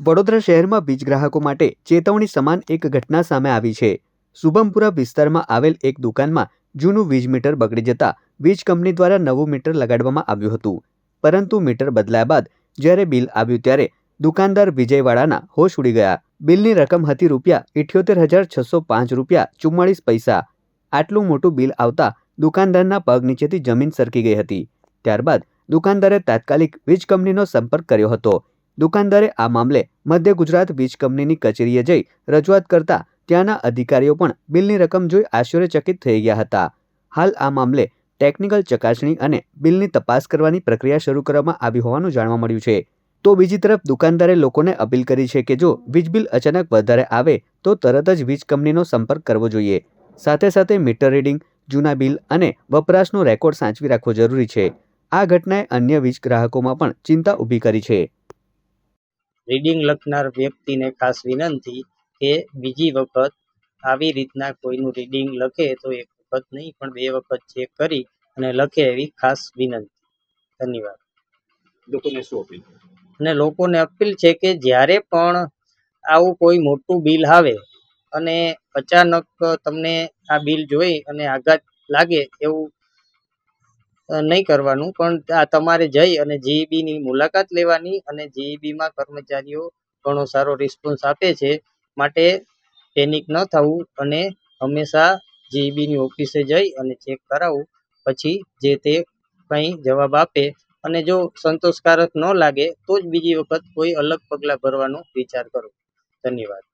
વડોદરા શહેરમાં વીજ ગ્રાહકો માટે ચેતવણી સમાન એક ઘટના સામે આવી છે. શુભમપુરા વિસ્તારમાં આવેલ એક દુકાનમાં જૂનું વીજ મીટર બગડી જતા વીજ કંપની દ્વારા નવું મીટર લગાડવામાં આવ્યું હતું. પરંતુ મીટર બદલાયા બાદ જ્યારે બિલ આવ્યું ત્યારે દુકાનદાર વિજયવાડાના હોશ ઉડી ગયા. બિલની રકમ હતી રૂપિયા ઇઠ્યોતેર હજાર છસો પાંચ રૂપિયા ચુમ્માળીસ પૈસા. આટલું મોટું બિલ આવતા દુકાનદારના પગ નીચેથી જમીન સરકી ગઈ હતી. ત્યારબાદ દુકાનદારે તાત્કાલિક વીજ કંપનીનો સંપર્ક કર્યો હતો. દુકાનદારે આ મામલે મધ્ય ગુજરાત વીજ કંપનીની કચેરીએ જઈ રજૂઆત કરતા ત્યાંના અધિકારીઓ પણ બિલની રકમ જોઈ આશ્ચર્યચકિત થઈ ગયા હતા. હાલ આ મામલે ટેકનિકલ ચકાસણી અને બિલની તપાસ કરવાની પ્રક્રિયા શરૂ કરવામાં આવી હોવાનું જાણવા મળ્યું છે. તો બીજી તરફ દુકાનદારે લોકોને અપીલ કરી છે કે જો વીજ બિલ અચાનક વધારે આવે તો તરત જ વીજ કંપનીનો સંપર્ક કરવો જોઈએ. સાથે સાથે મીટર રીડિંગ, જૂના બિલ અને વપરાશનો રેકોર્ડ સાચવી રાખવો જરૂરી છે. આ ઘટનાએ અન્ય વીજ ગ્રાહકોમાં પણ ચિંતા ઊભી કરી છે. રીડિંગ લખનાર વ્યક્તિને ખાસ વિનંતી કે બીજી વખત આવી રીતના કોઈનું રીડિંગ લખે તો એક વખત નહીં પણ બે વખત ચેક કરી અને લખે એવી ખાસ વિનંતી. ધન્યવાદ. લોકોને શું અપીલ? અને લોકોને અપીલ છે કે જ્યારે પણ આવું કોઈ મોટું બિલ આવે અને અચાનક તમને આ બિલ જોઈ અને આઘાત લાગે એવું નહીં કરવાનું. પણ આ તમારે જઈ અને જીઈબીની ની મુલાકાત લેવાની અને જીઈબીમાં માં કર્મચારીઓ ઘણો સારો રિસ્પોન્સ આપે છે. માટે પેનિક ન થવું અને હંમેશા GEB ની ઓફિસે જઈ અને ચેક કરાવવું પછી જે તે કંઈ જવાબ આપે. અને જો સંતોષકારક ન લાગે તો જ બીજી વખત કોઈ અલગ પગલાં ભરવાનો વિચાર કરો. ધન્યવાદ.